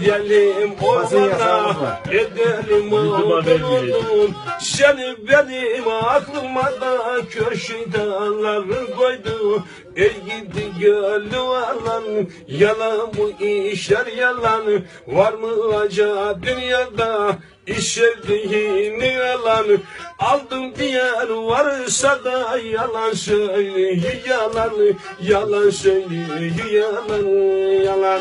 Gidelim ormana yasağımız var. Edelim Seni benim aklıma da köşedaların koydu. Ey gidi gölü alan Yalan bu işler yalan. Var mı acaba dünyada İşlediğini yalan Aldım diyen varsa da yalan söylüyor yalan. Yalan söylüyor yalan yalan.